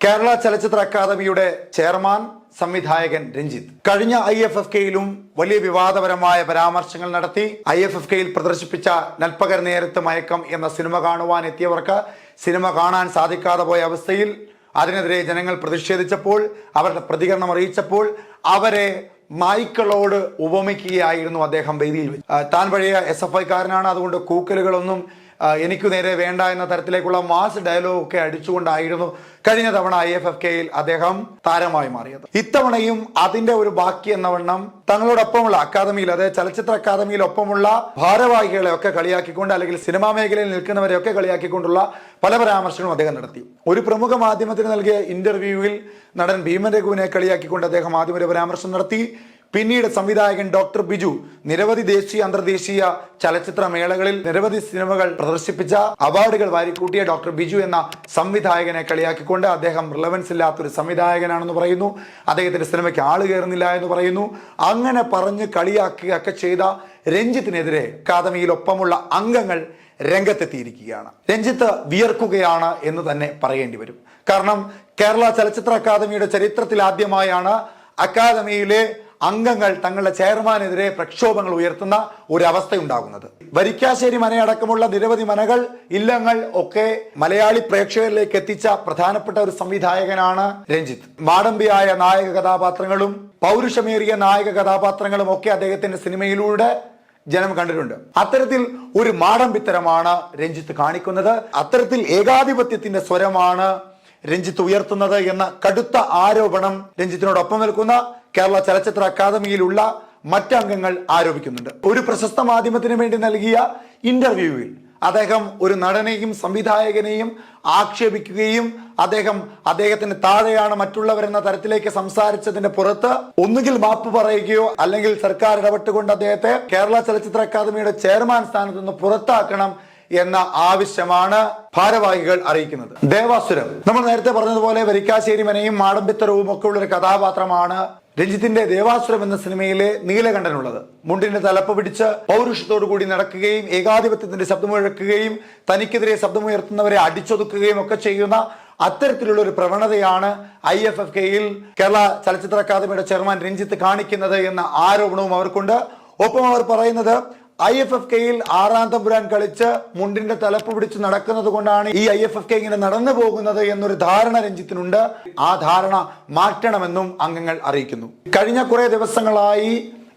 കേരള ചലച്ചിത്ര അക്കാദമിയുടെ ചെയർമാൻ സംവിധായകൻ രഞ്ജിത്ത് കഴിഞ്ഞ ഐ എഫ് എഫ് കെയിലും വലിയ വിവാദപരമായ പരാമർശങ്ങൾ നടത്തി ഐ എഫ് എഫ് കെയിൽ പ്രദർശിപ്പിച്ച നൽപ്പകർ നേരത്ത് മയക്കം എന്ന സിനിമ കാണുവാൻ എത്തിയവർക്ക് സിനിമ കാണാൻ സാധിക്കാതെ പോയ അവസ്ഥയിൽ അതിനെതിരെ ജനങ്ങൾ പ്രതിഷേധിച്ചപ്പോൾ അവരുടെ പ്രതികരണം അറിയിച്ചപ്പോൾ അവരെ നായ്ക്കളോട് ഉപമിക്കുകയായിരുന്നു അദ്ദേഹം വേദിയിൽ. താൻ പഴയ എസ് എഫ് ഐക്കാരനാണ് അതുകൊണ്ട് കൂക്കലുകളൊന്നും എനിക്കു നേരെ വേണ്ട എന്ന തരത്തിലേക്കുള്ള മാസ് ഡയലോഗ് ഒക്കെ അടിച്ചുകൊണ്ടായിരുന്നു കഴിഞ്ഞ തവണ ഐ എഫ് എഫ് കെയിൽ അദ്ദേഹം താരമായി മാറിയത്. ഇത്തവണയും അതിന്റെ ഒരു ബാക്കി എന്ന വണ്ണം തങ്ങളോടൊപ്പമുള്ള അക്കാദമിയിൽ അതായത് ചലച്ചിത്ര അക്കാദമിയിൽ ഒപ്പമുള്ള ഭാരവാഹികളെ ഒക്കെ കളിയാക്കിക്കൊണ്ട് അല്ലെങ്കിൽ സിനിമാ മേഖലയിൽ നിൽക്കുന്നവരെ ഒക്കെ കളിയാക്കിക്കൊണ്ടുള്ള പല പരാമർശങ്ങളും അദ്ദേഹം നടത്തി. ഒരു പ്രമുഖ മാധ്യമത്തിന് നൽകിയ ഇന്റർവ്യൂവിൽ നടൻ ഭീമൻ രഘുവിനെ കളിയാക്കിക്കൊണ്ട് അദ്ദേഹം ആദ്യം ഒരു പരാമർശം നടത്തി. പിന്നീട് സംവിധായകൻ ഡോക്ടർ ബിജു നിരവധി ദേശീയ അന്തർദേശീയ ചലച്ചിത്ര മേളകളിൽ നിരവധി സിനിമകൾ പ്രദർശിപ്പിച്ച അവാർഡുകൾ വാരിക്കൂട്ടിയ ഡോക്ടർ ബിജു എന്ന സംവിധായകനെ കളിയാക്കിക്കൊണ്ട് അദ്ദേഹം റിലവൻസ് ഇല്ലാത്തൊരു സംവിധായകനാണെന്ന് പറയുന്നു. അദ്ദേഹത്തിന്റെ സിനിമയ്ക്ക് ആൾ കയറുന്നില്ല എന്ന് പറയുന്നു. അങ്ങനെ പറഞ്ഞ് കളിയാക്കുകയൊക്കെ ചെയ്ത രഞ്ജിത്തിനെതിരെ അക്കാദമിയിൽ ഒപ്പമുള്ള അംഗങ്ങൾ രംഗത്തെത്തിയിരിക്കുകയാണ്. രഞ്ജിത്ത് വിയർക്കുകയാണ് എന്ന് തന്നെ പറയേണ്ടി വരും. കാരണം കേരള ചലച്ചിത്ര അക്കാദമിയുടെ ചരിത്രത്തിൽ ആദ്യമായാണ് അക്കാദമിയിലെ അംഗങ്ങൾ തങ്ങളുടെ ചെയർമാനെതിരെ പ്രക്ഷോഭങ്ങൾ ഉയർത്തുന്ന ഒരു അവസ്ഥയുണ്ടാകുന്നത് വരിക്കാശ്ശേരി മനയടക്കമുള്ള നിരവധി മനകൾ ഇല്ലങ്ങൾ ഒക്കെ മലയാളി പ്രേക്ഷകരിലേക്ക് എത്തിച്ച പ്രധാനപ്പെട്ട ഒരു സംവിധായകനാണ് രഞ്ജിത്ത്. മാടമ്പിയായ നായക കഥാപാത്രങ്ങളും പൗരുഷമേറിയ നായക കഥാപാത്രങ്ങളും ഒക്കെ അദ്ദേഹത്തിന്റെ സിനിമയിലൂടെ ജനം കണ്ടിട്ടുണ്ട്. അത്തരത്തിൽ ഒരു മാടമ്പിത്തരമാണ് രഞ്ജിത്ത് കാണിക്കുന്നത്. അത്തരത്തിൽ ഏകാധിപത്യത്തിന്റെ സ്വരമാണ് രഞ്ജിത്ത് ഉയർത്തുന്നത് എന്ന കടുത്ത ആരോപണം രഞ്ജിത്തിനോടൊപ്പം നിൽക്കുന്ന കേരള ചലച്ചിത്ര അക്കാദമിയിലുള്ള മറ്റംഗങ്ങൾ ആരോപിക്കുന്നുണ്ട്. ഒരു പ്രശസ്ത മാധ്യമത്തിന് വേണ്ടി നൽകിയ ഇന്റർവ്യൂവിൽ അദ്ദേഹം ഒരു നടനെയും സംവിധായകനെയും ആക്ഷേപിക്കുകയും അദ്ദേഹം അദ്ദേഹത്തിന് താഴെയാണ് മറ്റുള്ളവരെന്ന തരത്തിലേക്ക് സംസാരിച്ചതിന്റെ പുറത്ത് ഒന്നുകിൽ മാപ്പ് പറയുകയോ അല്ലെങ്കിൽ സർക്കാർ ഇടപെട്ടുകൊണ്ട് അദ്ദേഹത്തെ കേരള ചലച്ചിത്ര അക്കാദമിയുടെ ചെയർമാൻ സ്ഥാനത്ത് നിന്ന് പുറത്താക്കണം എന്ന ആവശ്യമാണ് ഭാരവാഹികൾ അറിയിക്കുന്നത്. ദേവാസുരം നമ്മൾ നേരത്തെ പറഞ്ഞതുപോലെ വരിക്കാശ്ശേരി മനയും മാടമ്പിത്തരവും ഒക്കെ ഉള്ള ഒരു കഥാപാത്രമാണ് രഞ്ജിത്തിന്റെ ദേവാസുരം എന്ന സിനിമയിലെ നീലകണ്ഠനുള്ളത്. മുണ്ടിന്റെ തലപ്പ് പിടിച്ച് പൗരുഷത്തോടു കൂടി നടക്കുകയും ഏകാധിപത്യത്തിന്റെ ശബ്ദമുഴക്കുകയും തനിക്കെതിരെ ശബ്ദമുയർത്തുന്നവരെ അടിച്ചൊതുക്കുകയും ഒക്കെ ചെയ്യുന്ന അത്തരത്തിലുള്ള ഒരു പ്രവണതയാണ് ഐ എഫ് എഫ് കെയിൽ കേരള ചലച്ചിത്ര അക്കാദമിയുടെ ചെയർമാൻ രഞ്ജിത്ത് കാണിക്കുന്നത് എന്ന ആരോപണവും അവർക്കുണ്ട്. ഒപ്പം അവർ പറയുന്നത് ഐ എഫ് എഫ് കെയിൽ ആറാം തമ്പുരാൻ കളിച്ച് മുണ്ടിന്റെ തലപ്പ് പിടിച്ച് നടക്കുന്നത് കൊണ്ടാണ് ഈ ഐ എഫ് എഫ് കെ ഇങ്ങനെ നടന്നു പോകുന്നത് എന്നൊരു ധാരണ രഞ്ജിത്തിനുണ്ട്. ആ ധാരണ മാറ്റണമെന്നും അംഗങ്ങൾ അറിയിക്കുന്നു. കഴിഞ്ഞ കുറെ ദിവസങ്ങളായി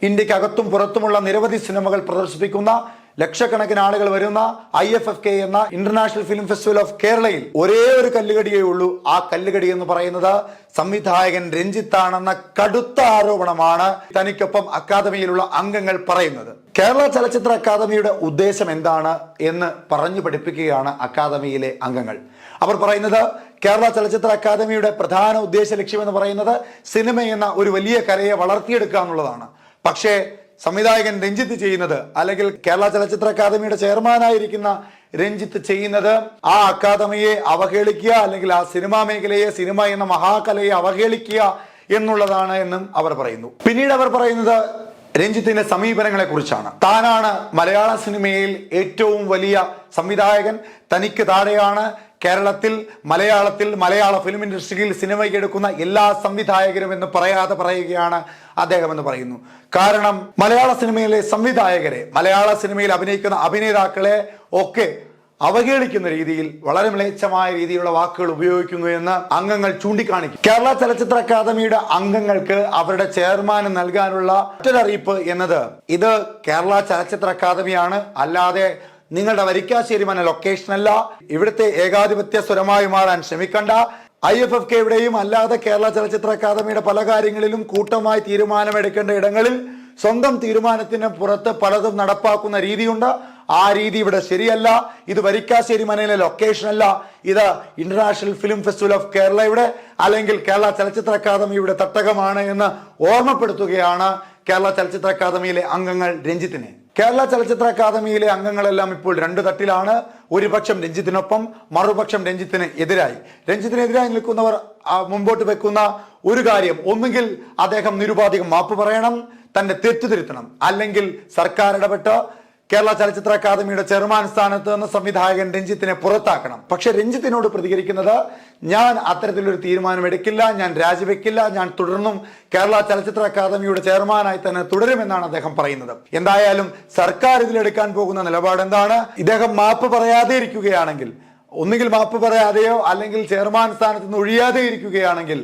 ഇന്ത്യക്കകത്തും പുറത്തുമുള്ള നിരവധി സിനിമകൾ പ്രദർശിപ്പിക്കുന്ന ലക്ഷക്കണക്കിന് ആളുകൾ വരുന്ന ഐ എഫ് എഫ് കെ എന്ന ഇന്റർനാഷണൽ ഫിലിം ഫെസ്റ്റിവൽ ഓഫ് കേരളയിൽ ഒരേ ഒരു കല്ലുകടിയേ ഉള്ളൂ. ആ കല്ലുകടി എന്ന് പറയുന്നത് സംവിധായകൻ രഞ്ജിത്താണെന്ന കടുത്ത ആരോപണമാണ് തനിക്കൊപ്പം അക്കാദമിയിലുള്ള അംഗങ്ങൾ പറയുന്നത്. കേരള ചലച്ചിത്ര അക്കാദമിയുടെ ഉദ്ദേശം എന്താണ് എന്ന് പറഞ്ഞു പഠിപ്പിക്കുകയാണ് അക്കാദമിയിലെ അംഗങ്ങൾ. അവർ പറയുന്നത് കേരള ചലച്ചിത്ര അക്കാദമിയുടെ പ്രധാന ഉദ്ദേശ ലക്ഷ്യം എന്ന് പറയുന്നത് സിനിമ എന്ന ഒരു വലിയ കലയെ വളർത്തിയെടുക്കുക എന്നുള്ളതാണ്. പക്ഷേ സംവിധായകൻ രഞ്ജിത്ത് ചെയ്യുന്നത് അല്ലെങ്കിൽ കേരള ചലച്ചിത്ര അക്കാദമിയുടെ ചെയർമാനായിരിക്കുന്ന രഞ്ജിത്ത് ചെയ്യുന്നത് ആ അക്കാദമിയെ അവഹേളിക്കുക അല്ലെങ്കിൽ ആ സിനിമാ മേഖലയെ സിനിമ എന്ന മഹാകലയെ അവഹേളിക്കുക എന്നുള്ളതാണ് എന്നും അവർ പറയുന്നു. പിന്നീട് അവർ പറയുന്നത് രഞ്ജിത്തിന്റെ സമീപനങ്ങളെ കുറിച്ചാണ് താനാണ് മലയാള സിനിമയിൽ ഏറ്റവും വലിയ സംവിധായകൻ. തനിക്ക് താഴെയാണ് കേരളത്തിൽ മലയാളത്തിൽ മലയാള ഫിലിം ഇൻഡസ്ട്രിയിൽ സിനിമയ്ക്ക് എടുക്കുന്ന എല്ലാ സംവിധായകരും എന്ന് പറയാതെ പറയുകയാണ് അദ്ദേഹം എന്ന് പറയുന്നു. കാരണം മലയാള സിനിമയിലെ സംവിധായകരെ മലയാള സിനിമയിൽ അഭിനയിക്കുന്ന അഭിനേതാക്കളെ ഒക്കെ അവഹേളിക്കുന്ന രീതിയിൽ വളരെ മ്ലേച്ഛമായ രീതിയിലുള്ള വാക്കുകൾ ഉപയോഗിക്കുന്നു എന്ന് അംഗങ്ങൾ ചൂണ്ടിക്കാണിക്കും. കേരള ചലച്ചിത്ര അക്കാദമിയുടെ അംഗങ്ങൾക്ക് അവരുടെ ചെയർമാന് നൽകാനുള്ള മറ്റൊരറിയിപ്പ് എന്നത് ഇത് കേരള ചലച്ചിത്ര അക്കാദമിയാണ്. അല്ലാതെ നിങ്ങളുടെ വരിക്കാശ്ശേരി മന ലൊക്കേഷൻ അല്ല. ഇവിടുത്തെ ഏകാധിപത്യ സ്വരമായി മാറാൻ ശ്രമിക്കണ്ട. ഐ എഫ് എഫ് കെയുടെയും അല്ലാതെ കേരള ചലച്ചിത്ര അക്കാദമിയുടെ പല കാര്യങ്ങളിലും കൂട്ടമായി തീരുമാനമെടുക്കേണ്ട ഇടങ്ങളിൽ സ്വന്തം തീരുമാനത്തിന് പുറത്ത് പലതും നടപ്പാക്കുന്ന രീതിയുണ്ട്. ആ രീതി ഇവിടെ ശരിയല്ല. ഇത് വരിക്കാശ്ശേരി മനയിലെ ലൊക്കേഷൻ അല്ല. ഇത് ഇന്റർനാഷണൽ ഫിലിം ഫെസ്റ്റിവൽ ഓഫ് കേരളയുടെ അല്ലെങ്കിൽ കേരള ചലച്ചിത്ര അക്കാദമിയുടെ തട്ടകമാണ് എന്ന് ഓർമ്മപ്പെടുത്തുകയാണ് കേരള ചലച്ചിത്ര അക്കാദമിയിലെ അംഗങ്ങൾ രഞ്ജിത്തിനെ. കേരള ചലച്ചിത്ര അക്കാദമിയിലെ അംഗങ്ങളെല്ലാം ഇപ്പോൾ രണ്ട് തട്ടിലാണ്. ഒരു പക്ഷം രഞ്ജിത്തിനൊപ്പം മറുപക്ഷം രഞ്ജിത്തിന് എതിരായി. രഞ്ജിത്തിനെതിരായി നിൽക്കുന്നവർ മുമ്പോട്ട് വെക്കുന്ന ഒരു കാര്യം ഒന്നുകിൽ അദ്ദേഹം നിരുപാധികം മാപ്പ് പറയണം തന്റെ തെറ്റുതിരുത്തണം. അല്ലെങ്കിൽ സർക്കാർ ഇടപെട്ട് കേരള ചലച്ചിത്ര അക്കാദമിയുടെ ചെയർമാൻ സ്ഥാനത്ത് നിന്ന് സംവിധായകൻ രഞ്ജിത്തിനെ പുറത്താക്കണം. പക്ഷെ രഞ്ജിത്തിനോട് പ്രതികരിക്കുന്നത് ഞാൻ അത്തരത്തിലൊരു തീരുമാനം എടുക്കില്ല ഞാൻ രാജിവെക്കില്ല ഞാൻ തുടർന്നും കേരള ചലച്ചിത്ര അക്കാദമിയുടെ ചെയർമാനായി തന്നെ തുടരുമെന്നാണ് അദ്ദേഹം പറയുന്നത്. എന്തായാലും സർക്കാർ ഇതിലെടുക്കാൻ പോകുന്ന നിലപാട് എന്താണ് ഇദ്ദേഹം മാപ്പ് പറയാതെ ഇരിക്കുകയാണെങ്കിൽ ഒന്നുകിൽ മാപ്പ് പറയാതെയോ അല്ലെങ്കിൽ ചെയർമാൻ സ്ഥാനത്ത് നിന്ന് ഒഴിയാതെ ഇരിക്കുകയാണെങ്കിൽ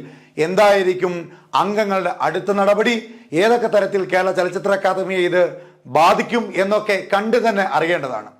എന്തായിരിക്കും അംഗങ്ങളുടെ അടുത്ത നടപടി? ഏതൊക്കെ തരത്തിൽ കേരള ചലച്ചിത്ര അക്കാദമിയെ ഇത് ബാധിക്കും എന്നൊക്കെ കണ്ടു തന്നെ അറിയേണ്ടതാണ്.